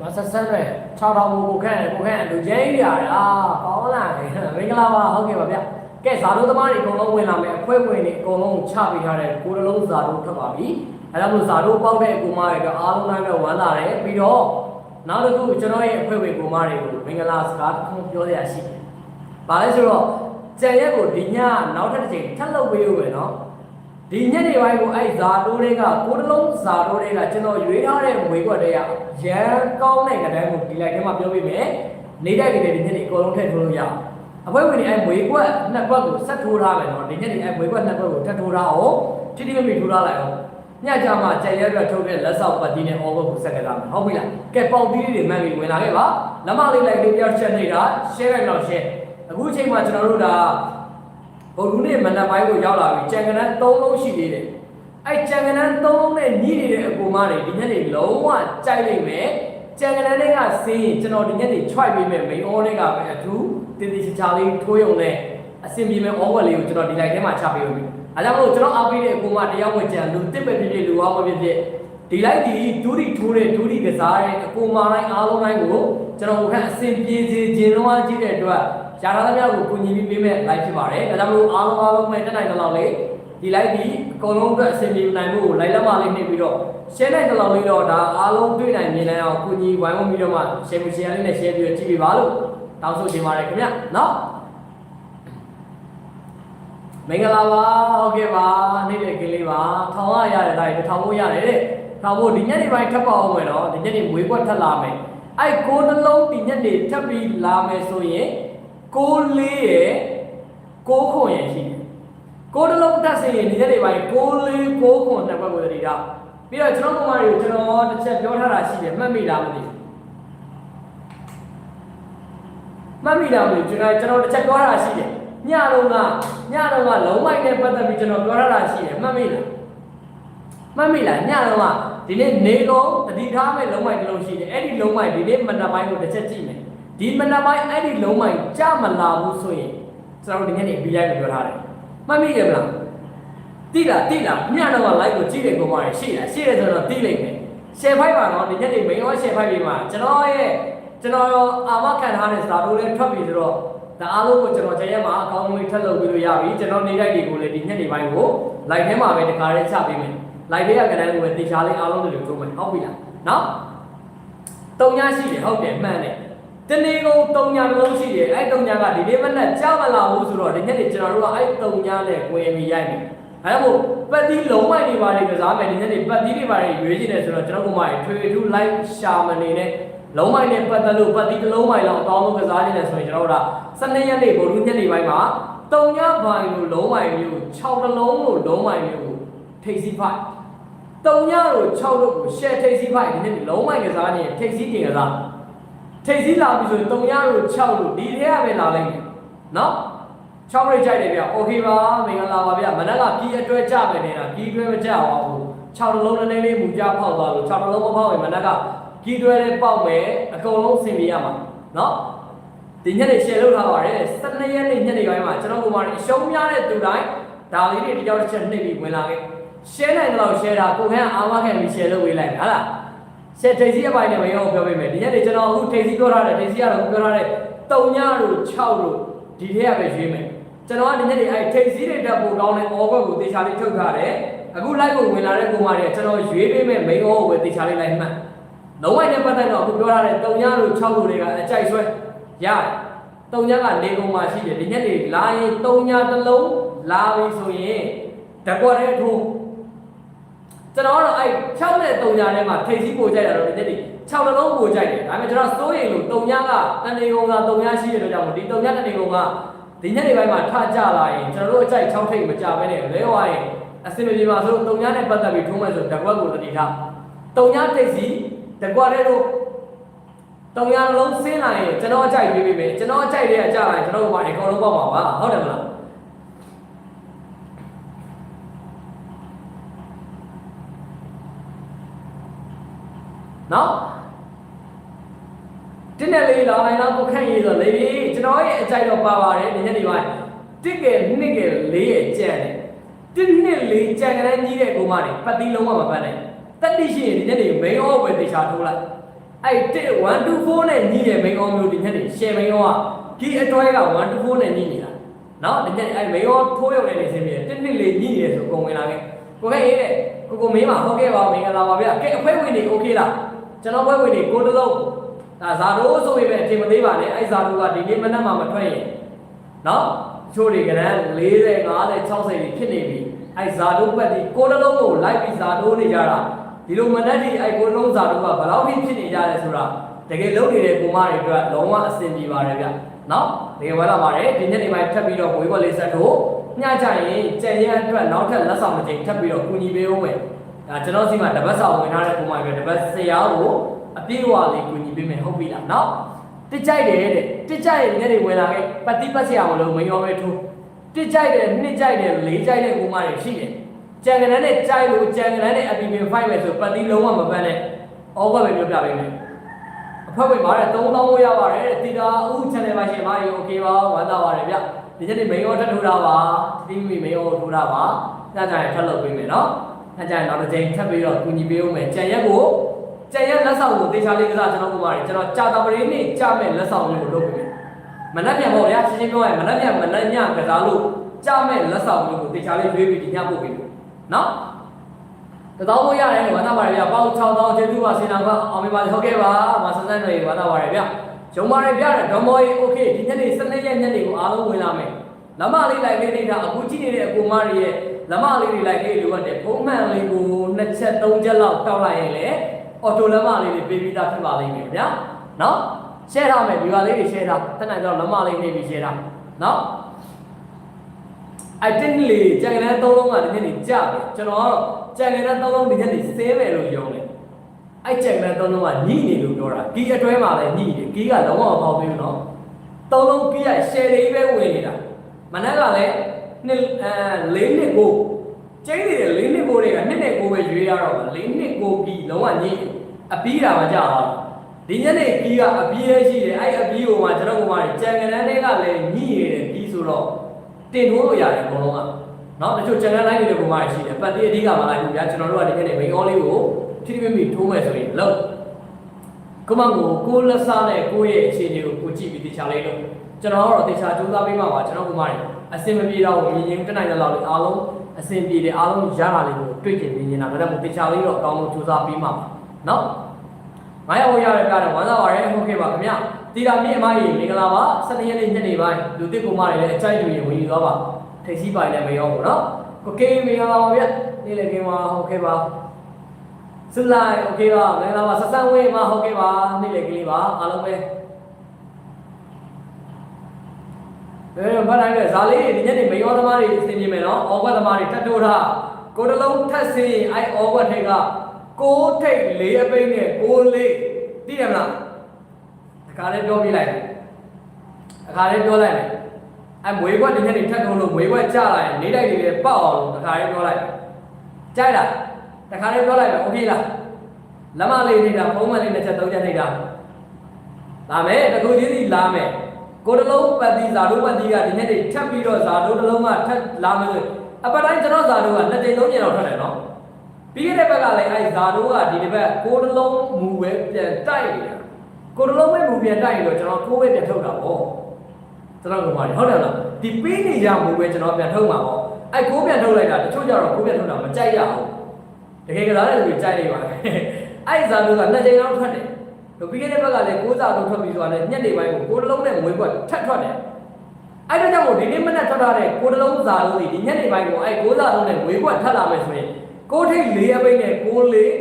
မဆက်ဆက်နဲ့6000ကိုကိုခန့်ကိုခန့်လူကြီးရတာကောင်းလာတယ်မင်္ဂလာပါဟုတ်ကဲ့ပါဗျကဲဇာတို့သမားတွေအကုန်လုံးဝင်လာမယ်အဖွဲဝင်တွေအကုန်လုံးချပေးထားတဲ့ကိုယ်တစ်လုံးဇာတို့ထွက်ပါပြီအဲဒါမို့ဇာတို့ပေါက်တဲ့အကူမတွေတော့အားလုံးတိုင်းပဲဝမ်းသာတယ်ပြီးတော့နောက်တစ်ခုကျွန်တော်ရဲ့အဖွဲဝင်ကူမတွေကိုမင်္ဂလာစကားတစ်ခုပြောရရှိတယ်။ဘာလဲဆိုတော့ကြံရက်ကိုဒီညနောက်ထပ်တစ်ချိန်ထပ်လုပ်ပေးဦးမယ်နော်။ ဒီညနေပိုင်းကိုအဲ့ဇာတိုးတွေကကိုယ်တစ်လုံးဇာတိုးတွေကကျွန်တော်ရွေးထားတဲ့ငွေကွက်တွေကရန်ကောင်းတဲ့ကတိုင်းကိုဒီလိုက်ထဲမှာပြောပြမယ်။နေတိုက်တွေဒီညနေအကုန်လုံးထည့်ထိုးလို့ရအောင်။အဖွဲဝင်တွေအဲ့ငွေကွက်နှစ်ကွက်ကိုဆက်ထိုးထားမယ်နော်။ဒီညနေအဲ့ငွေကွက်နှစ်ကွက်ကိုထပ်ထိုးထားအောင်တိတိမမီထိုးထားလိုက်အောင်။ညကြမှာကြံရက်ရထုတ်တဲ့လက်ဆောက်ပတ်တီးနဲ့အောဘကိုဆက်ကလာမယ်။ဟုတ်ပြီလား။ကဲပေါက်တီးလေးတွေမှန်ပြီးဝင်လာခဲ့ပါ။လက်မလေးလိုက်လေးပြောချက်နေတာ share လိုက်တော့ share ။အခုချိန်မှာကျွန်တော်တို့ဒါ ဗုဒ္ဓနေ့မနက်ပိုင်းကိုရောက်လာပြီကြံကနန်း၃လုံးရှိသေးတယ်အဲ့ကြံကနန်း၃လုံးနဲ့ညီးနေတဲ့အကူမတွေဒီညနေလုံးဝကြိုက်လိုက်မယ်ကြံကနန်းတွေကစီးရင်ကျွန်တော်ဒီညနေချွိုက်ပေးမယ်မိန်အောတွေကပဲအထူးတင်းတင်းချာချာလေးထိုးရုံနဲ့အစင်ပြေမဲ့ဩဝက်လေးကိုကျွန်တော်ဒီလိုက်ထဲမှာချပေးလို့ပြီအဲကြောင့်မလို့ကျွန်တော်အားပေးတဲ့အကူမတယောက်ဝင်ကြံလူတစ်ပဲဖြစ်ဖြစ်လူအောင်မဖြစ်ဖြစ်ဒီလိုက်ဒီဒူးရီထိုးတဲ့ဒူးရီကစားတဲ့အကူမတိုင်းအားလုံးတိုင်းကိုကျွန်တော်ဟိုကအစင်ပြေစေခြင်းလုံးဝကြည့်တဲ့အတွက် ရထားသမျှကိုကူညီပြီးပေးမဲ့ live ဖြစ်ပါတယ်ဒါကြောင့်မလို့အားလုံးအားလုံးပဲတက်နိုင်တဲ့လောက်လေးဒီ live ဒီအကုန်လုံးအတွက်အစင်ပြေနိုင်ဖို့ live လက်မလေးနှိပ်ပြီးတော့ share နိုင်တဲ့လောက်လေးတော့ဒါအားလုံးတွေ့နိုင်မြင်နိုင်အောင်ကူညီဝိုင်းဝန်းပြီးတော့မှ share မှု share လေးနဲ့ share ပြီးတော့ကြည့်ပေးပါလို့တောင်းဆိုချင်ပါတယ်ခင်ဗျနော်မင်္ဂလာပါဟုတ်ကဲ့ပါနေ့လည်ကလေးပါထောင်ရရတယ်ဒါထောင်ဖို့ရတယ်တဲ့ထောင်ဖို့ဒီညနေပိုင်းထပ်ပါအောင်မယ်နော်ဒီညနေမွေးကွက်ထပ်လာမယ်အဲ့ကိုနှလုံးဒီညနေထပ်ပြီးလာမယ်ဆိုရင် ကိုလေးရဲ့ကိုခွန်ရဲ့ရှိတယ်ကိုနှလုံးတက်စေရင်ဒီညနေပိုင်းကိုလေးကိုခွန်နှစ်ဘက်ကိုတတိတာပြီးတော့ကျွန်တော်ကမာတွေကိုကျွန်တော်တစ်ချက်ပြောထားတာရှိတယ်မှတ်မိလားမသိဘူးမှတ်မိလားမသိဘူးကျွန်တော်ကျွန်တော်တစ်ချက်ပြောထားတာရှိတယ်ညလုံးကညလုံးကလုံးမိုက်နဲ့ပတ်သက်ပြီးကျွန်တော်ပြောထားတာရှိတယ်မှတ်မိလားမှတ်မိလားညလုံးကဒီနေ့နေလုံးတတိထားမဲ့လုံးမိုက်တစ်လုံးရှိတယ်အဲ့ဒီလုံးမိုက်ဒီနေ့မနက်ပိုင်းကိုတစ်ချက်ကြည့်မယ် ဒီမနက်ပိုင်းအဲ့ဒီလုံးမိုက်ကြမလာဘူးဆိုရင်ကျွန်တော်ဒီနေ့နေပြီးလိုက်ပြောထားတယ်မှတ်မိတယ်မလားတိလားတိလားညတော့က live ကိုကြည့်တယ်ကောင်မရရှိလားရှိတယ်ဆိုတော့တိလိုက်မယ် share ဖိုက်ပါတော့ဒီညနေ main ရော share ဖိုက်ပြီးမှာကျွန်တော်ရဲ့ကျွန်တော်ရောအာမခံထားတဲ့စာတို့လည်းထွက်ပြီးဆိုတော့ဒါအားလုံးကိုကျွန်တော်ချက်ရက်မှာအကောင်းဆုံးထပ်လုပ်ပြီးလို့ရပြီကျွန်တော်နေတိုက်တွေကိုလည်းဒီညနေပိုင်းကို live ထဲမှာပဲတခါတည်းချပေးမယ် live ထဲကကဏ္ဍကိုပဲတေချာလေးအားလုံးတွေထိုးမယ်ဟုတ်ပြီလားနော်တုံညာရှိတယ်ဟုတ်တယ်မှန်တယ် တနေ့ကုန်တုံညာတစ်လုံးရှိတယ်အဲ့တုံညာကဒီနေ့မနက်ကြောက်မလာဘူးဆိုတော့ဒီညနေကျွန်တော်တို့ကအဲ့တုံညာနဲ့ဝင်ပြီးရိုက်မယ်အဲဒါမို့ပတ်တီးလုံးဝနေပါလေကစားမယ်ဒီနေ့နေပတ်တီးတွေပါလေရွေးချင်တယ်ဆိုတော့ကျွန်တော်ကမှထွေထူး live ရှာမနေနဲ့လုံးမိုက်နဲ့ပတ်သက်လို့ပတ်တီးတစ်လုံးမိုက်လောက်အကောင်းဆုံးကစားနေတယ်ဆိုရင်ကျွန်တော်တို့က12ရက်နေ့ဗိုလ်ရူးညနေပိုင်းမှာတုံညာဘိုင်လို့လုံးမိုက်မျိုး6တလုံးလို့လုံးမိုက်မျိုးကိုထိတ်စီဖိုက်တုံညာလို့6လို့ကို share ထိတ်စီဖိုက်ဒီနေ့လုံးမိုက်ကစားနေထိတ်စီတင်ကစား ထိတ်စီလာပြီဆိုရင်တုံညာလို့6လို့ဒီထဲကပဲလာလိုက်မယ်နော်6ရိတ်ကြိုက်တယ်ဗျโอเคပါမင်္ဂလာပါဗျမနက်ကပြည်အတွဲကြမယ်နေတာပြည်အတွဲမကြပါဘူး6တလုံးနည်းနည်းလေးမူကြဖောက်သွားလို့6တလုံးမဖောက်ရင်မနက်ကပြည်တွဲလေးပေါက်မယ်အကုန်လုံးဆင်ပြေရမှာနော်ဒီညနေ share လုပ်ထားပါတယ်12ရက်နေ့ညနေပိုင်းမှာကျွန်တော်ကမှအရှုံးများတဲ့သူတိုင်းဒါလေးတွေတယောက်တစ်ချက်နှိပ်ပြီးဝင်လာခဲ့ share နိုင်တော့ share တာကိုခန့်အားမခံပြီး share လုပ်ပေးလိုက်တာဟုတ် လား share ထိပ်စီးအပိုင်းနဲ့မရောပြောပေးမယ်ဒီညနေကျွန်တော်အခုထိပ်စီးပြောထားတယ်ထိပ်စီးကတော့ပြောထားတယ်တုံညတို့6တို့ဒီထဲကပဲရွေးမယ်ကျွန်တော်ကဒီညနေအဲထိပ်စီးတွေတက်ဖို့ကောင်းတဲ့ offer ကိုတေချာလေးထုတ်ထားတယ်အခု live ကိုဝင်လာတဲ့ပုံမှာတွေကကျွန်တော်ရွေးပေးမယ် main offer ကိုပဲတေချာလေးလိုက်မှတ်လုံးဝနဲ့ပတ်သက်တော့အခုပြောထားတဲ့တုံညတို့6တို့တွေကအကြိုက်ဆွဲရတယ်တုံညကနေကုန်မှာရှိတယ်ဒီညနေလာရင်တုံညတစ်လုံးလာပြီဆိုရင်တကွက်တဲ့ထိုး ကျွန်တော်ကတော့အဲ့6နဲ့3ညာထဲမှာထိပ်စီးပို့ကြိုက်တာတော့ဒီနေ့6နှလုံးပို့ကြိုက်တယ်ဒါပေမဲ့ကျွန်တော်စိုးရိမ်လို့3ညာကတနေကုန်က3ညာရှိတဲ့အတွက်ကြောင့်မို့ဒီ3ညာတနေကုန်ကဒီညနေပိုင်းမှာထကြလာရင်ကျွန်တော်တို့အကြိုက်6ထိပ်မကြဘဲနဲ့လဲဝါရင်အစင်မပြေပါဆို3ညာနဲ့ပတ်သက်ပြီးထုံးမယ်ဆိုတကွက်ကိုတတိထား3ညာထိပ်စီးတကွက်တဲ့တို့3ညာလုံးဆင်းလာရင်ကျွန်တော်အကြိုက်ပေးပေးမယ်ကျွန်တော်အကြိုက်တွေကကြလာရင်ကျွန်တော်ကဘာအကုန်လုံးပေါက်ပါပါဟုတ်တယ်မလား နော်တင်းနဲ့လေးလာနိုင်တော့ကိုခန့်ရေးဆိုလေးပြီကျွန်တော်ရဲ့အကြိုက်တော့ပါပါတယ်ညနေပိုင်းတစ်ကယ်နှစ်ကယ်လေးရဲ့ကြံ့တယ်တစ်နှစ်လေးကြံ့ကလေးကြီးတဲ့ကိုမနေပတ်တိလုံးဝမပတ်နိုင်တတိရှိရင်ဒီညနေ main off ပဲတေချာထိုးလိုက်အဲ့တစ်124နဲ့ညီတဲ့ main off မျိုးဒီညနေ share main off ကဒီအတွဲက124နဲ့ညီနေတာနော်ဒီညနေအဲ့ main off ထိုးရုံနဲ့နေစင်းပြီးတစ်နှစ်လေးညီနေတယ်ဆိုကုန်ဝင်လာခဲ့ကိုခဲ့ရေးတဲ့ကိုကိုမင်းမဟုတ်ခဲ့ပါမင်္ဂလာပါဗျာကဲအဖွဲဝင်နေ okay လား ကျွန်တော်ဖွဲဝင်နေကိုတလုံးဒါဇာတိုးဆိုပေမဲ့အထင်မသေးပါနဲ့အဲ့ဇာတိုးကဒီနေ့မနက်မှမထွက်ရင်နော်ချိုးတွေကလည်း40 50 60တွေဖြစ်နေပြီအဲ့ဇာတိုးပတ်ဒီကိုတလုံးကိုလိုက်ပြီးဇာတိုးနေကြတာဒီလိုမနက်ဒီအိုက်ကိုလုံးစာတို့ကဘယ်လောက်ဖြစ်နေကြလဲဆိုတာတကယ်လုံးနေတဲ့ကိုမတွေအတွက်လုံးဝအဆင်ပြေပါတယ်ဗျနော်တကယ်ဝါလာပါတယ်ဒီနေ့နေပိုင်းထပ်ပြီးတော့ဝေးဘက်လေးဆက်တို့ညကြရင်ကြံရအတွက်နောက်ထပ်လက်ဆောင်တစ်ချိန်ထပ်ပြီးတော့ကူညီပေးဦးမယ် ဒါကျွန်တော်စီမှာတပတ်ဆောင်ဝင်ထားတဲ့ကိုမတွေတပတ်ဆရာကိုအပြည့်အဝလေးကူညီပေးမယ်ဟုတ်ပြီလားနော်တစ်ကြိုက်တယ်တဲ့တစ်ကြိုက်ရင်ညနေဝင်လာခဲ့ပတိပတ်ဆရာမလို့မရောပဲထိုးတစ်ကြိုက်တယ်နှစ်ကြိုက်တယ်လေးကြိုက်တဲ့ကိုမတွေရှိတယ်ကြံကနန်းနဲ့ကြိုက်လို့ကြံကနန်းနဲ့အပီပင်ဖိုက်မယ်ဆိုပတ်တိလုံးဝမပန်းနဲ့ဩဘပဲပြောပြပေးမယ်အဖက်ဝင်ပါတဲ့3000ကိုရပါတယ်တဲ့တီတာဥ channel ပါရှင်ပါရေ okay ပါဝမ်းသာပါတယ်ဗျဒီနေ့မိန်ရောထပ်ထိုးတာပါတီမီမိန်ရောထိုးတာပါညကြရင်ထပ်လုပ်ပေးမယ်နော် ညကြရင်နောက်တစ်ချိန်ထပ်ပြီးတော့ကူညီပေးဦးမယ်ကြံရက်ကိုကြံရက်လက်ဆောင်ကိုတေချာလေးကစားကျွန်တော်ကပါတယ်ကျွန်တော်ကြာတာပရိနေ့ကြမဲ့လက်ဆောင်လေးကိုလုပ်ပေးမယ်မနှက်ပြန်ပေါ့ဗျာရှင်းရှင်းပြောရင်မနှက်ပြန်မနှက်ညကစားလို့ကြမဲ့လက်ဆောင်လေးကိုတေချာလေးရွေးပြီးဒီညပို့ပေးမယ် နော်တသောကိုရတယ်ဝါသပါတယ်ဗျပေါင်း6000ကျေးဇူးပါစင်နာကအောင်ပြီပါဟုတ်ကဲ့ပါမဆန်းဆန်းတွေဝါသပါတယ်ဗျဂျုံပါတယ်ဗျဓမ္မောကြီးโอเคဒီညနေ12ရက်ညနေကိုအားလုံးဝင်လာမယ် လမလေးလိုက်လေးနေတာအခုကြည့်နေတဲ့အကူမတွေရဲ့လမလေးတွေလိုက်လေးလိုအပ်တယ်ဖုံးမှန်လေးကိုနှစ်ချက်သုံးချက်လောက်တောက်လိုက်ရင်လေအော်တိုလမလေးတွေပေးပြီးသားဖြစ်ပါလိမ့်မယ်ဗျာနော် share ထားမယ်ဒီပါလေးတွေ share ထားတက်နိုင်တော့လမလေးနေပြီး share ထားနော်အဲ့တင်းလေကြံကလေးသုံးလုံးကဒီနေ့နေကြတယ်ကျွန်တော်ကတော့ကြံကလေးသုံးလုံးဒီနေ့နေဆဲမယ်လို့ယုံတယ်အဲ့ကြံကလေးသုံးလုံးကညှိနေလို့ပြောတာကီးအတွဲမှာလည်းညှိတယ်ကီးကလုံးဝမပေါက်သေးဘူးနော်သုံးလုံးကီးကရှယ်လေးပဲဝင်နေတာ မနက်ကလည်းနှစ်အဲ၄နှစ်ကိုကျိန်းနေတဲ့၄နှစ်ကိုတွေကနှစ်နဲ့ကိုပဲရွေးရတော့မှာ၄နှစ်ကိုပြီးလုံးဝညှိအပြီးတာမှကြာသွားဒီညနေပြီးကအပြီးရရှိတယ်အဲ့အပြီးကိုမှကျွန်တော်ကမှကြံကန်းတဲ့ကလည်းညှိရတယ်ပြီးဆိုတော့တင်ထိုးလို့ရတယ်အကုန်လုံးကနော်တချို့ကြံကန်းလိုက်နေတဲ့ပုံမှန်ရှိတယ်ပတ်တိအဓိကမှလိုက်ဘူးဗျာကျွန်တော်တို့ကဒီညနေ main all လေးကိုထိထိမိမိထိုးမယ်ဆိုရင်လောက်ကိုမကိုကိုလက်စားနဲ့ကိုရဲ့အခြေအနေကိုကိုကြည့်ပြီးတရားလေးလုပ် ကျွန်တော်ကတော့တေချာစူးစမ်းပေးမှာပါကျွန်တော်ကမှအစင်မပြေတော့မြင်ရင်တက်နိုင်တဲ့လောက်လေးအားလုံးအစင်ပြေတယ်အားလုံးရတာလေးကိုတွေ့ကြင်နေနေတာဒါကြောင့်မို့တေချာလေးတော့အကောင်းဆုံးစူးစမ်းပေးမှာပါเนาะ ငါရဖို့ရတဲ့ပြတော့ဝမ်းသာပါရဲဟုတ်ကဲ့ပါခင်ဗျတီတာမြေအမကြီးမင်္ဂလာပါ12ရက်နေ့ညနေပိုင်းလူတစ်ကိုမတွေလည်းအကြိုက်တူရင်ဝင်ယူသွားပါထိပ်စီးပိုင်းလည်းမရောဘူးเนาะကိုကေမင်္ဂလာပါဗျနေ့လည်းကင်းပါဟုတ်ကဲ့ပါစလိုက်โอเคပါမင်္ဂလာပါဆက်ဆံဝေးပါဟုတ်ကဲ့ပါနေ့လည်းကလေးပါအားလုံးပဲ ဘယ်မှာတိုင်းလဲဇာလေးဒီညနေမရောသမားတွေအစီအပြေမယ်နော်အော်ကွက်သမားတွေထတ်တိုးထားကိုတလုံးထက်စင်းရင်အဲအော်ကွက်ထိတ်ကကိုထိတ်လေးအပိတ်နဲ့ကိုလေးသိတယ်မလားတခါလေးပြောပြလိုက်တခါလေးပြောလိုက်မယ်အဲမွေးကွက်ဒီညနေထတ်တိုးလို့မွေးကွက်ကြလာရင်နေတိုက်တွေလည်းပေါက်အောင်လို့တခါလေးပြောလိုက်ကြိုက်လားတခါလေးပြောလိုက်မယ်โอเคလားလက်မလေးနေတာဖုံးမလေးတစ်ချက်သုံးချက်နေတာလာမယ်တကူချင်းစီလာမယ် ကိုတလုံးပတ်တီဇာတို့ပတ်တီကဒီနေ့တွေထပ်ပြီးတော့ဇာတို့တစ်လုံးကထပ်လာမယ်ဆိုအပတ်တိုင်းကျွန်တော်ဇာတို့ကနှစ်ကြိမ်သုံးကြိမ်တော့ထွက်တယ်နော်ပြီးခဲ့တဲ့ဘက်ကလည်းအဲဇာတို့ကဒီတစ်ပတ်ကိုတလုံးမူပဲပြန်တိုက်နေတာကိုတလုံးပဲမူပြန်တိုက်ရင်တော့ကျွန်တော်ကိုယ်ပဲပြန်ထုတ်တာပေါ့ကျွန်တော်ကမှဟုတ်တယ်လားဒီပေးနေကြမူပဲကျွန်တော်ပြန်ထုတ်မှာပေါ့အဲကိုယ်ပြန်ထုတ်လိုက်တာတချို့ကြတော့ကိုယ်ပြန်ထုတ်တာမကြိုက်ရဘူးတကယ်ကစားတဲ့လူတွေကြိုက်နေပါလေအဲဇာတို့ကနှစ်ကြိမ်တော့ထွက်တယ် တို့ပြီးခဲ့တဲ့ဘက်ကလည်းကိုးစားတော့ထွက်ပြီးဆိုတာနဲ့ညက်နေပိုင်းကိုကိုးတလုံးနဲ့ငွေကွက်ထက်ထွက်တယ်။အဲ့ဒါကြောင့်မို့ဒီနေ့မနေ့ထွက်ထားတဲ့ကိုးတလုံးစားလုံးဒီညက်နေပိုင်းကိုအဲ့ကိုးစားလုံးနဲ့ငွေကွက်ထက်လာမယ်ဆိုရင်ကိုးထိတ်လေးအပိတ်နဲ့ကိုးလေး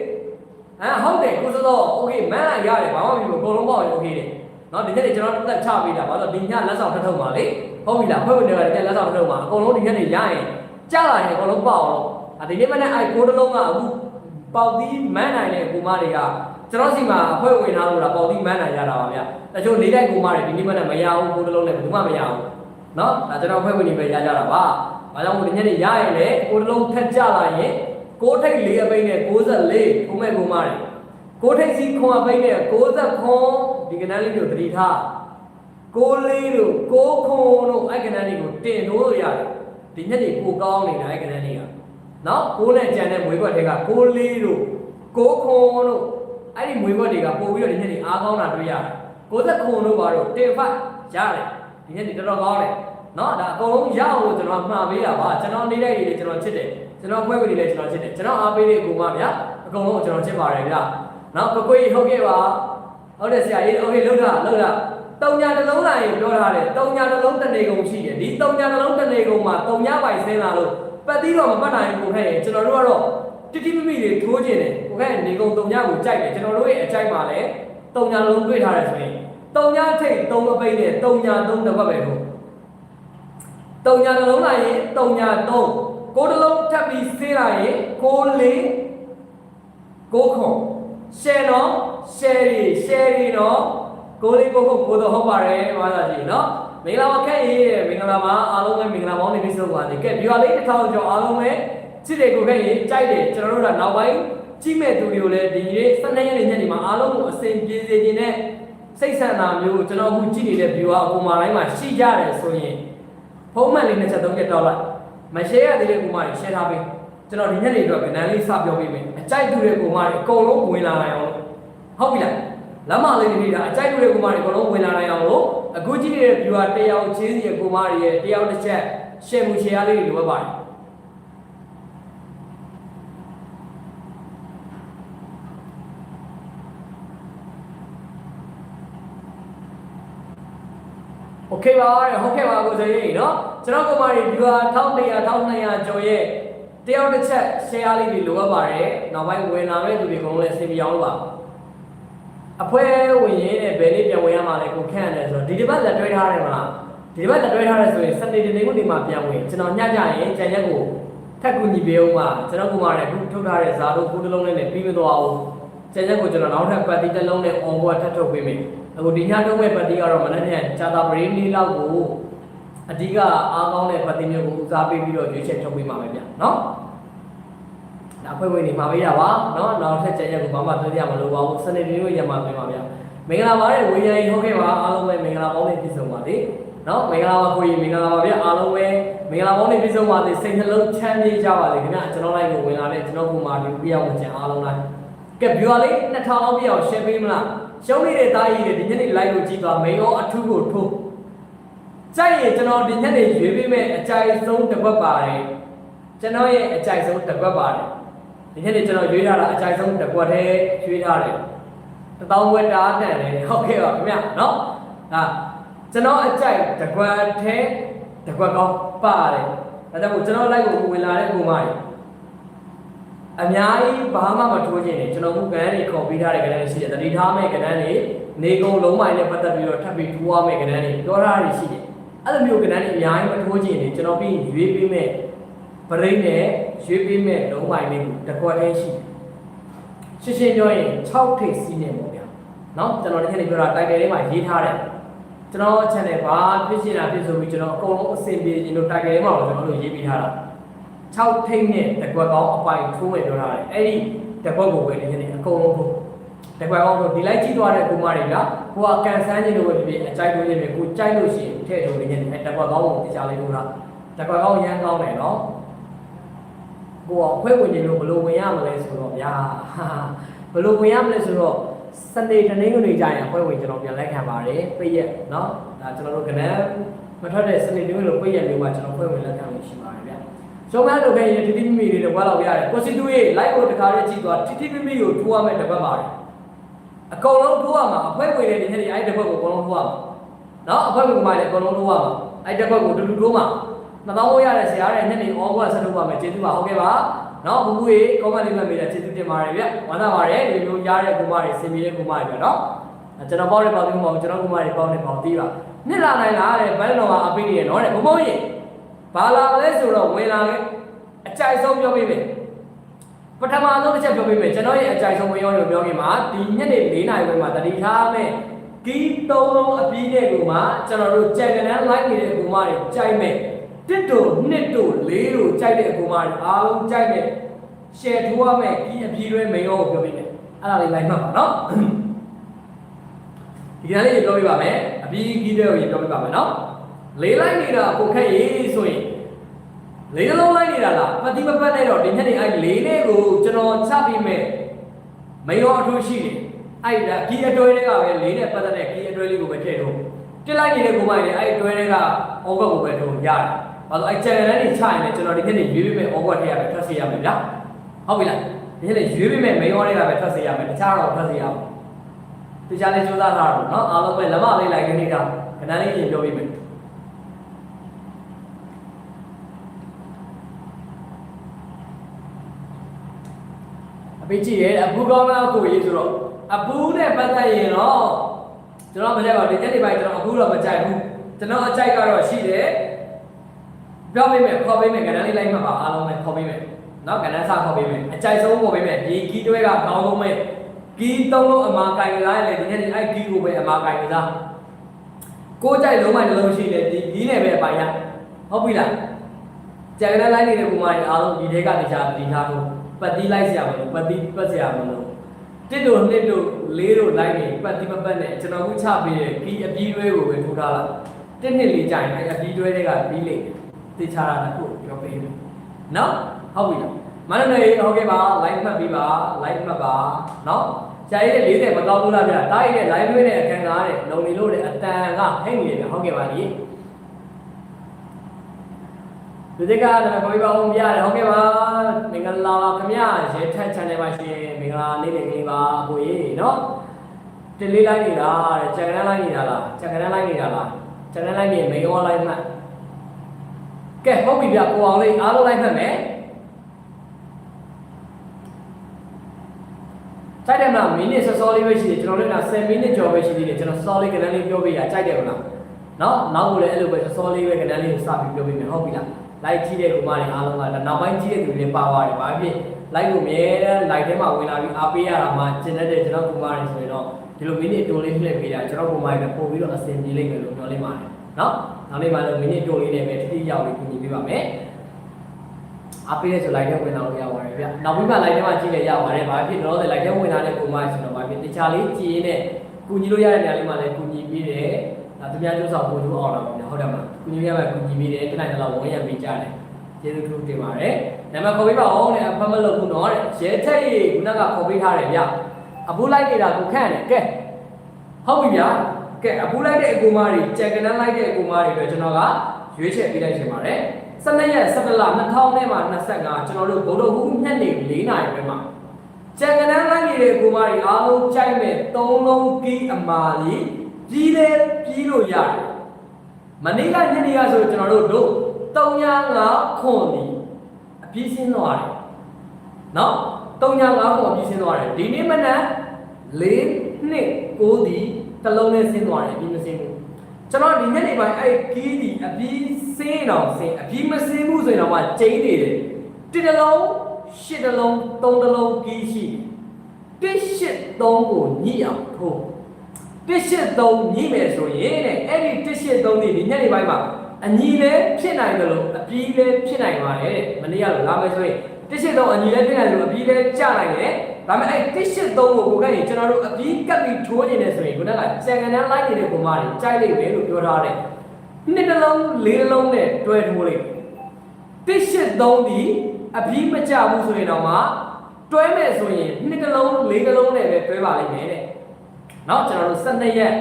ဟမ်ဟုတ်တယ်ကိုးစောโอเคမန်းရတယ်ဘာမှမဖြစ်ဘူးအကုန်လုံးပေါ့โอเคတယ်။နော်ဒီနေ့ကျွန်တော်တက်ချပေးတာဘာလို့ဒီညလက်ဆောင်ထထုတ်ပါလေ။ဟုတ်ပြီလားဖွဲ့ဝင်တွေကလည်းလက်ဆောင်ထထုတ်ပါအကုန်လုံးဒီညနေရရင်ကြားလာရင်အကုန်လုံးပေါ့အောင်လို့ဒီနေ့မနေ့အဲ့ကိုးတလုံးကအခုပေါက်သီးမန်းနိုင်တဲ့ကိုမတွေက ကျွန်တော်စီမှာအဖွဲ့ဝင်ထားလို့လားပေါ်တိမန်းနိုင်ရတာပါဗျ။တချို့နေတိုက်ကိုမတွေဒီနေ့မှလည်းမရဘူးကိုတလုံးလည်းဘယ်သူမှမရဘူး။နော်ဒါကျွန်တော်အဖွဲ့ဝင်တွေပဲရကြတာပါ။ဘာကြောင့်မို့ဒီညနေရရင်လေကိုတလုံးထက်ကြလာရင်ကိုထိတ်လေးအပိန်းနဲ့64ခုမဲ့ကိုမတွေကိုထိတ်စီခွန်အပိန်းနဲ့60ခွန်ဒီကနန်းလေးတို့တတိထားကိုလေးတို့ကိုခွန်တို့အဲ့ကနန်းလေးကိုတင်လို့ရတယ်။ဒီညနေကိုကောင်းနေတာအဲ့ကနန်းလေးကနော်ကိုနဲ့ကြံတဲ့မွေးကွက်တွေကကိုလေးတို့ကိုခွန်တို့ အဲ့ဒီမွေးဘွက်တွေကပို့ပြီးတော့ဒီနေ့အားကောင်းတာတွေ့ရတယ်ကိုသက်ခွန်တို့ဘာလို့တင်ဖတ်ရတယ်ဒီနေ့တော်တော်ကောင်းတယ်နော်ဒါအကုန်လုံးရအောင်လို့ကျွန်တော်မှာပေးတာပါကျွန်တော်နေတဲ့တွေလည်းကျွန်တော်ချစ်တယ်ကျွန်တော်ဖွဲ့ဝင်တွေလည်းကျွန်တော်ချစ်တယ်ကျွန်တော်အားပေးတဲ့အကူမဗျာအကုန်လုံးကျွန်တော်ချစ်ပါတယ်ဗျာနော်ကိုကိုကြီးဟုတ်ကဲ့ပါဟုတ်တယ်ဆရာကြီးโอเคလှုပ်တာလှုပ်တာတုံညာတစ်လုံးလာရင်ပြောထားတယ်တုံညာတစ်လုံးတစ်နေကုန်ရှိတယ်ဒီတုံညာတစ်လုံးတစ်နေကုန်မှာတုံညာပိုင်ဆင်းလာလို့ပတ်ပြီးတော့မပတ်နိုင်ဘူးခဲ့ရင်ကျွန်တော်တို့ကတော့ တိတိမိမိတွေထိုးကျင်တယ်ကိုခဲ့နေကုန်တုံညာကိုကြိုက်တယ်ကျွန်တော်တို့ရဲ့အကြိုက်မှာလည်းတုံညာလုံးတွေ့ထားတယ်ဆိုရင်တုံညာထိတ်သုံးမပိတ်နဲ့တုံညာသုံးတစ်ပတ်ပဲဟုတ်တုံညာတစ်လုံးလာရင်တုံညာသုံးကိုယ်တစ်လုံးထပ်ပြီးဆေးလာရင်ကိုလေးကိုခွန်ရှယ်နော်ရှယ်ရီရှယ်ရီနော်ကိုလေးကိုကိုကိုတော့ဟုတ်ပါတယ်ဘာသာကြီးနော်မင်္ဂလာပါခက်ရေးမင်္ဂလာပါအားလုံးပဲမင်္ဂလာပေါင်းနေပြီဆိုပါနေကဲဒီဟာလေးတစ်ထောင်ကျော်အားလုံးပဲ ချစ်တယ်ကိုခက်ရေးကြိုက်တယ်ကျွန်တော်တို့ကနောက်ပိုင်းကြည့်မဲ့သူတွေကိုလည်းဒီနေ့12ရက်နေ့ညနေမှာအားလုံးကိုအစဉ်ပြေစေခြင်းနဲ့စိတ်ဆန္ဒမျိုးကျွန်တော်အခုကြည့်နေတဲ့ view အပေါ်မှာတိုင်းမှာရှိကြတယ်ဆိုရင်ဖုန်းမှန်လေးနဲ့ချက်သုံးချက်တောက်လိုက်မ share ရသေးတဲ့ကူမတွေ share ထားပေးကျွန်တော်ဒီညနေအတွက်ကဏ္ဍလေးစပြောပေးမယ်အကြိုက်သူတဲ့ကူမတွေအကုန်လုံးဝင်လာနိုင်အောင်ဟုတ်ပြီလားလမ်းမလေးတွေနေတာအကြိုက်သူတဲ့ကူမတွေအကုန်လုံးဝင်လာနိုင်အောင်လို့အခုကြည့်နေတဲ့ viewer တယောက်ချင်းစီရဲ့ကူမတွေရဲ့တယောက်တစ်ချက် share မှု share လေးတွေလိုအပ်ပါတယ် โอเคပါတဲ့ဟုတ်ကဲ့ပါကိုစေကြီးเนาะကျွန်တော်ကောင်မတွေ viewer 1100 1200ကျော်ရဲ့တယောက်တစ်ချက် share လေးတွေလိုအပ်ပါတယ်နောက်ပိုင်းဝင်လာမဲ့သူတွေအကုန်လုံးလည်းစင်ပြအောင်လို့ပါအဖွဲဝင်ရင်းနဲ့ဘယ်နေ့ပြန်ဝင်ရမှာလဲကိုခန့်တယ်ဆိုတော့ဒီတစ်ပတ်လက်တွဲထားတယ်မလားဒီတစ်ပတ်လက်တွဲထားတယ်ဆိုရင်စနေတနေ့ခုဒီမှာပြန်ဝင်ကျွန်တော်ညကြရင်ကြံရက်ကိုထက်ကူညီပေးအောင်ပါကျွန်တော်ကောင်မတွေအခုထုတ်ထားတဲ့ဇာတို့ကိုတစ်လုံးလေးနဲ့ပြီးမသွား ဆယ်ချက်ကိုကျွန်တော်နောက်ထပ်ပတ်တီတစ်လုံးနဲ့ on board ထပ်ထုတ်ပေးမယ်အခုဒီညထုတ်မဲ့ပတ်တီကတော့မနေ့ကချာတာပရင်းလေးလောက်ကိုအဓိကအားကောင်းတဲ့ပတ်တီမျိုးကိုဦးစားပေးပြီးတော့ရွေးချယ်ထုတ်ပေးပါမယ်ဗျနော်ဒါဖွဲ့ဝင်နေမှာပေးတာပါနော်နောက်ထပ်ချက်ရက်ကိုဘာမှသိရမလို့ပါဘူးစနေနေ့ကိုရမှာပေးပါဗျမင်္ဂလာပါတဲ့ဝေယရီဟုတ်ကဲ့ပါအားလုံးပဲမင်္ဂလာပေါင်းနဲ့ပြည့်စုံပါစေနော်မင်္ဂလာပါကိုကြီးမင်္ဂလာပါဗျအားလုံးပဲမင်္ဂလာပေါင်းနဲ့ပြည့်စုံပါစေစိတ်နှလုံးချမ်းမြေ့ကြပါစေခင်ဗျကျွန်တော်လိုက်ကိုဝင်လာတဲ့ကျွန်တော်ကိုမာဒီပြရအောင်ကျန်အားလုံးလိုက် ကဲ viewer လေး2000လောက်ပြအောင် share ပေးမလားရှုံးနေတဲ့သားကြီးတွေဒီညနေ live ကိုကြည့်သွားမေရောအထူးကိုထိုးကြိုက်ရင်ကျွန်တော်ဒီညနေရွေးပေးမဲ့အကြိုက်ဆုံးတစ်ပတ်ပါတယ်ကျွန်တော်ရဲ့အကြိုက်ဆုံးတစ်ပတ်ပါတယ်ဒီနေ့ကျွန်တော်ရွေးထားတာအကြိုက်ဆုံးတစ်ကွက်သေးရွေးထားတယ်တပေါင်းဝက်တာတန်တယ်ဟုတ်ကဲ့ပါခင်ဗျနော်ဒါကျွန်တော်အကြိုက်တစ်ကွက်သေးတစ်ကွက်ကောင်းပါတယ်ဒါကြောင့်မို့ကျွန်တော်လိုက်ကိုဝင်လာတဲ့ပုံမှန် အများကြီးဘာမှမထိုးခြင်းနဲ့ကျွန်တော်တို့ကဏ္ဍတွေခေါ်ပေးထားတဲ့ကဏ္ဍတွေရှိတယ်တတိထားမဲ့ကဏ္ဍတွေနေကုန်လုံးပိုင်းနဲ့ပတ်သက်ပြီးတော့ထပ်ပြီးထိုးရမဲ့ကဏ္ဍတွေပြောထားတာရှိတယ်အဲ့လိုမျိုးကဏ္ဍတွေအများကြီးမထိုးခြင်းနဲ့ကျွန်တော်ပြီးရွေးပေးမဲ့ပရိနဲ့ရွေးပေးမဲ့လုံးပိုင်းလေးကိုတကွက်လေးရှိတယ်ရှင်းရှင်းပြောရင်6ထိပ်စီးနေပေါ့ဗျာနော်ကျွန်တော်တစ်ချက်လေးပြောတာ title ထဲမှာရေးထားတယ်ကျွန်တော် channel ဘာဖြစ်နေတာဖြစ်ဆိုပြီးကျွန်တော်အကုန်လုံးအဆင်ပြေရင်လို့ title ထဲမှာတော့ကျွန်တော်တို့ရေးပြီးထားတာ 6ထိပ်နဲ့တကွက်ကောင်းအပိုင်ထိုးမယ်ပြောထားတယ်အဲ့ဒီတကွက်ကိုပဲလေနေအကုန်လုံးကိုတကွက်ကောင်းကိုဒီလိုက်ကြည့်သွားတဲ့ကိုမတွေကကိုကကန်ဆန်းခြင်းလို့ပဲဖြစ်ဖြစ်အကြိုက်လို့ဖြစ်ဖြစ်ကိုကြိုက်လို့ရှိရင်ထည့်လို့နေတယ်တကွက်ကောင်းကိုသိချလိုက်လို့လားတကွက်ကောင်းရမ်းကောင်းတယ်နော်ကိုကခွဲဝင်နေလို့ဘလို့ဝင်ရမလဲဆိုတော့ဗျာဘလို့ဝင်ရမလဲဆိုတော့စနေတနင်္ဂနွေကြရင်ခွဲဝင်ကျွန်တော်ပြန်လက်ခံပါတယ်ပြည့်ရက်နော်ဒါကျွန်တော်တို့ကနန်းမထွက်တဲ့စနေတနင်္ဂနွေလို့ပြည့်ရက်မျိုးကကျွန်တော်ခွဲဝင်လက်ခံလို့ရှိပါတယ် ဆုံးမလုပ်ခဲ့ရင်တိတိမိမိလေးတကွာလောက်ရတယ်ကွန်စတီတူရဲ့ live ကိုတခါလေးကြည့်သွားတိတိမိမိကိုထိုးရမယ်တပတ်ပါတယ်အကုန်လုံးထိုးရမှာအဖွဲဝေတဲ့ညနေအဲ့တပတ်ကိုအကုန်လုံးထိုးရမှာနော်အဖွဲဝေကမှလည်းအကုန်လုံးထိုးရမှာအဲ့တပတ်ကိုတူတူထိုးမှာမပေါင်းလို့ရတဲ့ဆရာတဲ့ညနေ August ဆက်လုပ်ပါမယ်ကျေးဇူးပါဟုတ်ကဲ့ပါနော်ဘူးဘူးရေ comment လေးမှတ်မိတာကျေးဇူးတင်ပါတယ်ဗျဝမ်းသာပါတယ်ဒီလိုရတဲ့ကိုမတွေစင်ပြေတဲ့ကိုမတွေဗျနော်ကျွန်တော်ပေါ့တဲ့ပေါ့ဒီကိုမကျွန်တော်ကိုမတွေပေါ့နေပေါ့တီးပါနှစ်လာနိုင်လားတဲ့ဘယ်လိုမှအပိနေရနော်တဲ့ဘုံဘုံရေ ဘာလာမလဲဆိုတော့ဝင်လာခဲ့အကြိုက်ဆုံးပြောပေးမယ်ပထမဆုံးတစ်ချက်ပြောပေးမယ်ကျွန်တော်ရဲ့အကြိုက်ဆုံးဝင်ရောလို့ပြောခင်မှာဒီညနေ၄နာရီဝန်းမှာတတိထားမယ်ကီးသုံးလုံးအပြီးတဲ့ကူမှာကျွန်တော်တို့ကြံကနန်းလိုက်နေတဲ့ကူမတွေကြိုက်မယ်တစ်တို့နှစ်တို့လေးတို့ကြိုက်တဲ့အကူမတွေအားလုံးကြိုက်တဲ့ရှယ်ထိုးရမယ်ဒီအပြည်တွဲမေရောကိုပြောပြမယ်အဲ့ဒါလေးလိုက်မှတ်ပါနော်ဒီကနေ့ရေပြောပြပါမယ်အပြည်ကြီးတဲ့ကိုရေပြောပြပါမယ်နော် လေးလိုက်နေတာကိုခက်ရေးဆိုရင်လေးလုံးလိုက်နေတာလားပတိမပတ်နဲ့တော့ဒီညနေအဲ့လေးလေးကိုကျွန်တော်ချပြီးမယ်မေရောအထူးရှိတယ် အဲ့ဒါကီအတွဲတွေကပဲလေးနဲ့ပတ်သက်တဲ့ကီအတွဲလေးကိုပဲထည့်တော့တက်လိုက်နေတဲ့ကိုမိုင်းလေအဲ့အတွဲတွေကအောဘက်ကိုပဲထုံရတယ်ဘာလို့အဲ့ channel လေးချရင်လည်းကျွန်တော်ဒီနေ့ရွေးပေးမယ်အောဘက်ထည့်ရမယ်ထပ်စေရမယ်ဗျာဟုတ်ပြီလားဒီနေ့ရွေးပေးမယ် main order တွေကပဲထပ်စေရမယ်တခြားတော့ထပ်စေရအောင်တခြားလေးစူးစမ်းထားတော့เนาะအားလုံးပဲလက်မလေးလိုက်နေတဲ့ခဏလေးပြင်ပြောပေးမယ် အပေးကြည့်ရဲအပူကောင်းလားကိုရေးဆိုတော့အပူနဲ့ပတ်သက်ရင်တော့ကျွန်တော်မကြိုက်ပါဘူးဒီညနေပိုင်းကျွန်တော်အပူတော့မကြိုက်ဘူးကျွန်တော်အကြိုက်ကတော့ရှိတယ်ပြောပေးမယ်ခေါ်ပေးမယ်ကဏ္ဍလေးလိုက်မှပါအားလုံးပဲခေါ်ပေးမယ်နော်ကဏ္ဍစခေါ်ပေးမယ်အကြိုက်ဆုံးခေါ်ပေးမယ်ဒီကီးတွဲကကောင်းဆုံးပဲကီးသုံးလုံးအမာကင်ကစားရလေဒီညနေအဲ့ကီးကိုပဲအမာကင်ကစားကိုကြိုက်လုံးမှတစ်လုံးရှိတယ်ဒီဒီနဲ့ပဲအပိုင်ရဟုတ်ပြီလားကြံကလေးလိုက်နေတဲ့ပုံမှန်အားလုံးဒီထဲကနေချာဒီထားဖို့ ပတ်တိလိုက်ဆရာမလို့ပတ်တိပတ်ဆရာမလို့တစ်တို့နှစ်တို့လေးတို့လိုက်နေပတ်တိမပတ်နဲ့ကျွန်တော်ခုချပေးတဲ့ဒီအပြီးတွဲကိုပဲထိုးထားလိုက်တစ်နှစ်လေးကြာရင်အဲ့အပြီးတွဲတွေကပြီးလိမ့်တယ်တေချာတာတစ်ခုပြောပေးမယ်နော်ဟုတ်ပြီမနက်နေ့ဟုတ်ကဲ့ပါ live မှတ်ပြီးပါ live မှတ်ပါနော်ဆရာကြီးတဲ့40မကောင်းဘူးလားဗျာတားရတဲ့ live တွဲတဲ့အခန်းကားတဲ့လုံနေလို့တဲ့အတန်ကဟဲ့နေတယ်ဗျဟုတ်ကဲ့ပါဒီ ဒီတက်ကလည်းခေါ်ပြပါဦးပြရတယ်ဟုတ်ကဲ့ပါမင်္ဂလာပါခင်ဗျရဲထက် channel ပါရှင်မင်္ဂလာနေ့လည်ကလေးပါအကိုကြီးနော်တလေးလိုက်နေတာတဲ့ချန်နယ်လိုက်နေတာလားချန်နယ်လိုက်နေတာလားချန်နယ်လိုက်နေမိန် online မှတ်ကဲဟုတ်ပြီဗျကိုအောင်လေးအားလုံးလိုက်မှတ်မယ်ကြိုက်တယ်မလားမိနစ်စောစောလေးပဲရှိတယ်ကျွန်တော်တို့က10မိနစ်ကျော်ပဲရှိသေးတယ်ကျွန်တော်စောလေးကဏ္ဍလေးပြောပေးရကြိုက်တယ်မလားနော်နောက်ကိုလည်းအဲ့လိုပဲစောစောလေးပဲကဏ္ဍလေးကိုစပြီးပြောပေးမယ်ဟုတ်ပြီလား လိုက်ကြည့်တဲ့ကူမတွေအားလုံးကနောက်ပိုင်းကြည့်တဲ့သူတွေပါသွားတယ်။ဘာဖြစ်လိုက်ကိုမြဲတမ်း live ထဲမှာဝင်လာပြီးအားပေးရတာမှကျင်တတ်တဲ့ကျွန်တော်ကူမတွေဆိုရင်တော့ဒီလိုမိနစ်တိုးလေးလှည့်ပေးတာကျွန်တော်ကူမတွေပို့ပြီးတော့အဆင်ပြေလိမ့်မယ်လို့ပြောလိုက်ပါတယ်။နော်။နောက်နေ့မှလည်းမိနစ်တိုးလေးနဲ့ပဲတိတိရောက်ပြီးကူညီပေးပါမယ်။အားပေးတဲ့ဆို live ထဲဝင်လာလို့ရပါတယ်ဗျ။နောက်ပြီးမှ live ထဲမှာကြည့်လေရပါတယ်။ဘာဖြစ်တော့လဲ live ထဲဝင်လာတဲ့ကူမတွေဆိုတော့ဘာဖြစ်တခြားလေးကြည်နေကူညီလို့ရတဲ့နေရာလေးမှာလည်းကူညီပေးတယ်။ဒါသူများကျိုးဆောင်ပို့လို့အောင်လာပါဗျာဟုတ်တယ်မလား။ ကူညီရမယ်ကူညီပေးတယ်တနိုင်တော့ဝန်ရပေးကြတယ်။ကျေးဇူးထူးတင်ပါတယ်။နာမည်ခေါ်ပေးပါဦးတဲ့အဖတ်မလို့ဘူးနော်တဲ့။ရဲထက်ကြီးခုနကခေါ်ပေးထားတယ်ဗျ။အပူလိုက်နေတာကိုခန့်တယ်။ကဲဟုတ်ပြီဗျာ။ကဲအပူလိုက်တဲ့အကူမတွေကြက်ကနန်းလိုက်တဲ့အကူမတွေအတွက်ကျွန်တော်ကရွေးချယ်ပေးလိုက်ရှင်ပါတယ်။12ရက်17လ2000နဲ့မှ25ကျွန်တော်တို့ဗုဒ္ဓဟူးညနေ4နာရီပဲမှာကြက်ကနန်းလိုက်နေတဲ့အကူမတွေအားလုံးကြိုက်မဲ့3လုံးကီးအမာကြီးကြီးလေပြီးလို့ရတယ်။ မနေ့ကညနေကဆိုကျွန်တော်တို့တို့305ခွန်ဒီအပြည့်စင်းသွားတယ်နော်305ခွန်အပြည့်စင်းသွားတယ်ဒီနေ့မနက်4နှစ်9ဒီတစ်လုံးနဲ့စင်းသွားတယ်အပြည့်မစင်းဘူးကျွန်တော်ဒီညနေပိုင်းအဲ့ကီးဒီအပြည့်စင်းတော့စင်းအပြည့်မစင်းဘူးဆိုရင်တော့မှကျိန်းနေတယ်တစ်တစ်လုံးရှစ်တစ်လုံးသုံးတစ်လုံးကီးရှိတစ်ရှစ်သုံးကိုညှိအောင်ထိုး တစ်ရှစ်သုံးညှိမယ်ဆိုရင်တဲ့အဲ့ဒီတစ်ရှစ်သုံးဒီညနေပိုင်းမှာအညီလည်းဖြစ်နိုင်တယ်လို့အပြီးလည်းဖြစ်နိုင်ပါတယ်တဲ့မနေ့ကတော့လာမယ်ဆိုရင်တစ်ရှစ်သုံးအညီလည်းဖြစ်နိုင်တယ်လို့အပြီးလည်းကျနိုင်တယ်ဒါပေမဲ့အဲ့တစ်ရှစ်သုံးကိုကိုကရင်ကျွန်တော်တို့အပြီးကပ်ပြီးထိုးနေတယ်ဆိုရင်ခုနကစံကန်တန်းလိုက်နေတဲ့ပုံမှာတွေကြိုက်လိမ့်မယ်လို့ပြောထားတယ်နှစ်တစ်လုံးလေးတစ်လုံးနဲ့တွဲထိုးလိုက်တစ်ရှစ်သုံးဒီအပြီးမကျဘူးဆိုရင်တော့မှတွဲမဲ့ဆိုရင်နှစ်တစ်လုံးလေးတစ်လုံးနဲ့ပဲတွဲပါလိမ့်မယ်တဲ့ เนาะကျွန်တော်တို့12ရက်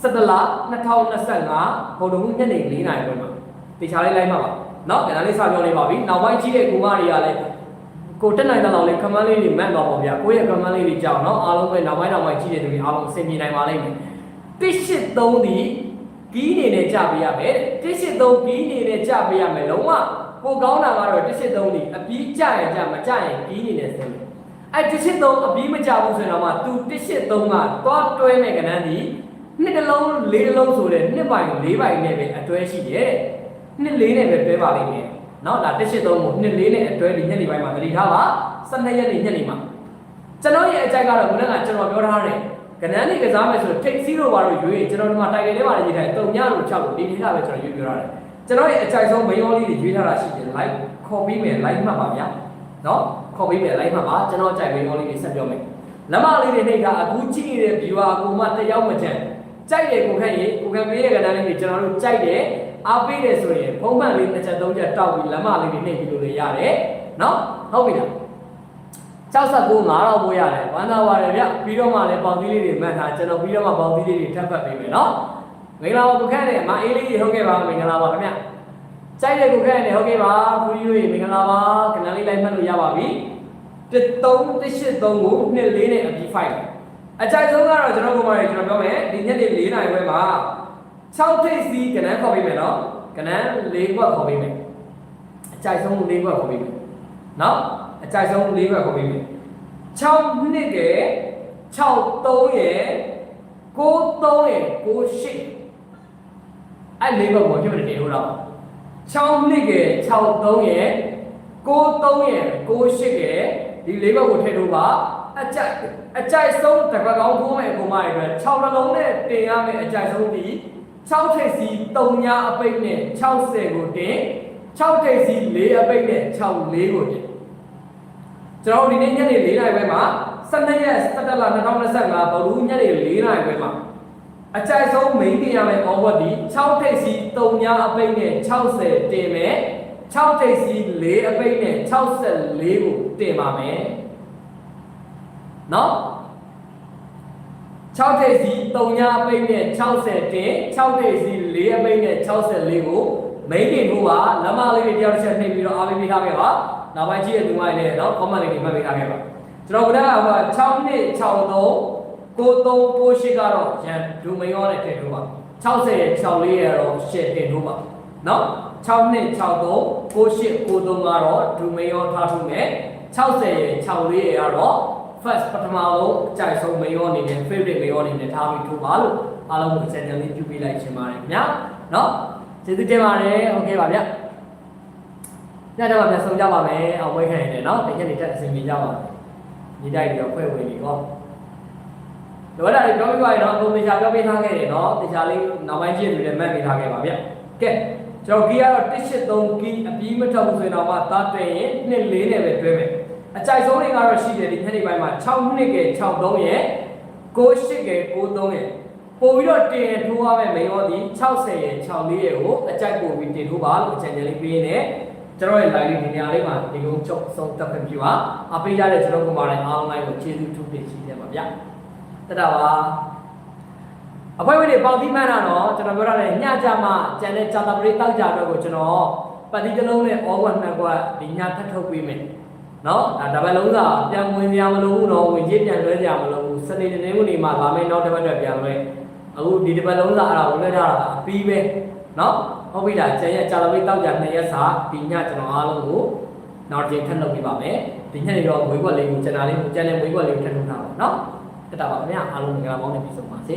17လ2025ဘုံတုံညနေ4နာရီပဲမှာတေချာလေးလိုက်မှာပါเนาะဒါလေးစပြောနေပါပြီနောက်ပိုင်းကြီးတဲ့ကူမတွေကလည်းကိုတက်နိုင်တဲ့လောက်လေးခမန်းလေးတွေမတ်တော့ပါဗျာကိုယ့်ရဲ့ခမန်းလေးတွေကြောက်เนาะအားလုံးပဲနောက်ပိုင်းနောက်ပိုင်းကြီးတဲ့သူတွေအားလုံးအဆင်ပြေနိုင်ပါလိမ့်မယ်183ဒီကီးနေနဲ့ကြပေးရမယ်183ကီးနေနဲ့ကြပေးရမယ်လုံးဝပိုကောင်းတာကတော့183ဒီအပြီးကြရင်ကြမကြရင်ကီးနေနဲ့ဆင်းမယ် အဲ့တစ်ချက်သုံးအပြီးမကြဘူးဆိုရင်တော့မှသူတစ်ချက်သုံးကသွားတွဲမဲ့ကဏ္ဍဒီနှစ်တစ်လုံးလေးတစ်လုံးဆိုတဲ့နှစ်ပိုင်လေးပိုင်နဲ့ပဲအတွဲရှိတယ်နှစ်လေးနဲ့ပဲတွဲပါလိမ့်မယ်နော်ဒါတစ်ချက်သုံးကိုနှစ်လေးနဲ့အတွဲဒီညနေပိုင်းမှာတတိထားပါ12ရက်နေ့ညနေမှာကျွန်တော်ရဲ့အကြိုက်ကတော့ခုနကကျွန်တော်ပြောထားတယ်ကဏ္ဍနေကစားမယ်ဆိုတော့ထိတ်စီးလို့ပါတော့ရွေးကျွန်တော်ဒီမှာတိုင်တယ်ထဲမှာရေးထားတယ်တုံညလို့ချက်လို့ဒီနေ့ကပဲကျွန်တော်ရွေးပြောထားတယ်ကျွန်တော်ရဲ့အကြိုက်ဆုံးမယောလေးတွေရွေးထားတာရှိတယ် like ခေါ်ပြီးမယ် like မှတ်ပါဗျာနော် ခေါ်ပြီးမယ် like မှတ်ပါကျွန်တော်အကြိုက်မယောလေးတွေဆက်ပြောမယ်လမ်းမလေးတွေနှိပ်ကအခုကြည့်နေတဲ့ viewer အကူမတယောက်မချမ်းကြိုက်တယ်ကိုခန့်ရေကိုခန့်ပေးတဲ့ကဏ္ဍလေးတွေကျွန်တော်တို့ကြိုက်တယ်အားပေးတယ်ဆိုရင်ဖုံးမှန်လေးတစ်ချက်သုံးချက်တောက်ပြီးလမ်းမလေးတွေနှိပ်ပြီးလို့လည်းရတယ်နော်ဟုတ်ပြီလားက69 9000ပို့ရတယ်ဝမ်းသာပါတယ်ဗျပြီးတော့မှလည်းပေါင်သီးလေးတွေမှတ်ထားကျွန်တော်ပြီးတော့မှပေါင်သီးလေးတွေထပ်ဖတ်ပေးမယ်နော်မင်္ဂလာပါကိုခန့်နဲ့မအေးလေးကြီးဟုတ်ကဲ့ပါမင်္ဂလာပါခင်ဗျ ကြိုက်တဲ့ကိုခန့်နဲ့ဟုတ်ကဲ့ပါဖူးကြီးမင်္ဂလာပါခဏလေးလိုက်မှတ်လို့ရပါပြီ13 183ကို2 4နဲ့အပြီး5အကြိုက်ဆုံးကတော့ကျွန်တော်ကမှလည်းကျွန်တော်ပြောမယ်ဒီညနေ4နာရီခွဲမှာ6ထိပ်စီးကဏ္ဍခေါ်ပေးမယ်နော်ကဏ္ဍ4ခွက်ခေါ်ပေးမယ်အကြိုက်ဆုံး4ခွက်ခေါ်ပေးမယ်နော်အကြိုက်ဆုံး4ခွက်ခေါ်ပေးမယ်6နှစ်က6 3ရဲ့9 3ရဲ့9 8အဲ့၄ဘက်ကိုဖြစ်မနေလို့တော့ 6နှစ်က6 3ရဲ့9 3ရဲ့9 8ရဲ့ဒီ၄ဘက်ကိုထည့်လို့ပါအကြိုက်အကြိုက်ဆုံးတစ်ပတ်ကောင်းထိုးမယ်အကုန်မတွေအတွက်6နှလုံးနဲ့တင်ရမယ်အကြိုက်ဆုံးဒီ6ထိပ်စီ3ညာအပိတ်နဲ့60ကိုတင်6ထိပ်စီ4အပိတ်နဲ့6 4ကိုတင်ကျွန်တော်ဒီနေ့ညနေ4နာရီပဲမှာ12ရက်17လ2025ဗုဒ္ဓဟူးညနေ4နာရီပဲမှာ အကြိုက်ဆုံး main တင်ရမယ် over ဒီ6ထိပ်စီ3ညာအပိတ်နဲ့60တင်မယ်6ထိပ်စီ4အပိတ်နဲ့64ကိုတင်ပါမယ်နော်6ထိပ်စီ3ညာအပိတ်နဲ့60တင်6ထိပ်စီ4အပိတ်နဲ့64ကို main တင်ဖို့ပါလမ်းမလေးတွေတယောက်တစ်ချက်နှိပ်ပြီးတော့အားပေးပေးထားခဲ့ပါနောက်ပိုင်းကြည့်ရတဲ့သူမလေးလည်းနော် comment လေးတွေမှတ်ပေးထားခဲ့ပါကျွန်တော်ကလည်းဟို6နှစ်63 ကိုသုံးကိုရှိကတော့ရန်ဒူမယောနဲ့တင်လို့ပါ60ရဲ့64ရဲ့တော့ရှစ်တင်လို့ပါနော်6နှစ်63 98 93ကတော့ဒူမယောထားထုံးမယ်60ရဲ့64ရဲ့ကတော့ first ပထမဆုံးအကြိုက်ဆုံးမယောအနေနဲ့ favorite မယောအနေနဲ့ထားပြီးထိုးပါလို့အားလုံးကို channel လေးပြုပေးလိုက်ရှင်ပါတယ်ခင်ဗျာနော်ကျေးဇူးတင်ပါတယ်ဟုတ်ကဲ့ပါဗျာညတော့ပြန်ဆုံကြပါမယ်အောင်ပွဲခံရတယ်နော်တကယ်နေတက်အစီအမီကြပါမယ်ဒီတိုက်ပြီးတော့ဖွဲ့ဝင်ပြီးတော့ တော့ဒါတွေပြောပြပါရနော်ပုံသေချာပြောပြထားခဲ့တယ်နော်သေချာလေးနောက်ပိုင်းကြည့်လို့လည်းမှတ်မိထားခဲ့ပါဗျကဲကျွန်တော်ကီးကတော့183ကီးအပြီးမထောက်ဘူးဆိုရင်တော့မှသားတွင်ရင်နှစ်လေးနဲ့ပဲတွဲမယ်အကြိုက်ဆုံးတွေကတော့ရှိတယ်ဒီညနေပိုင်းမှာ6မိနစ်က63ရယ်68က63ရယ်ပို့ပြီးတော့တင်ရထိုးရမယ်မိန်ရောဒီ60ရယ်64ရယ်ကိုအကြိုက်ပို့ပြီးတင်ထိုးပါလို့အချန်ချန်လေးပေးနေကျွန်တော်ရဲ့ live ဒီနေရာလေးမှာဒီလိုချုပ်ဆုံးတက်ခွင့်ပြုပါအပေးရတဲ့ကျွန်တော်ကမာတိုင်း online ကိုကျေးဇူးထူးတင်ရှိတယ်ပါဗျာ တတပါအဖွဲဝေးတွေပေါင်ပြီးမှန်းတာတော့ကျွန်တော်ပြောရတယ်ညကြမှာကျန်တဲ့ဂျာတာပရိတောက်ကြတော့ကိုကျွန်တော်ပတ်တိတစ်လုံးနဲ့ဩဝတ်နှစ်ကွက်ဒီညထပ်ထုတ်ပေးမယ်နော်ဒါတပတ်လုံးစာပြန်ဝင်ကြမလို့ဘူးတော့ဝင်ကြီးပြန်လွှဲကြမလို့ဘူးစနေနေ့နေ့မှာလာမယ့်နောက်တစ်ပတ်တော့ပြန်လွှဲအခုဒီတစ်ပတ်လုံးစာအဲ့ဒါကိုလွှဲထားတာအပြီးပဲနော်ဟုတ်ပြီလားကျန်ရဂျာတာပရိတောက်ကြနှစ်ရက်စာဒီညကျွန်တော်အားလုံးကိုနောက်တစ်ချိန်ထပ်လုပ်ပြပါမယ်ဒီညနေတော့ဝေးကွက်လေးကိုကျန်တာလေးကိုကျန်တဲ့ဝေးကွက်လေးကိုထပ်ထုတ်ထားပါနော် တက်တာပါခင်ဗျာအားလုံးမင်္ဂလာပေါင်းနဲ့ပြည့်စုံပါစေ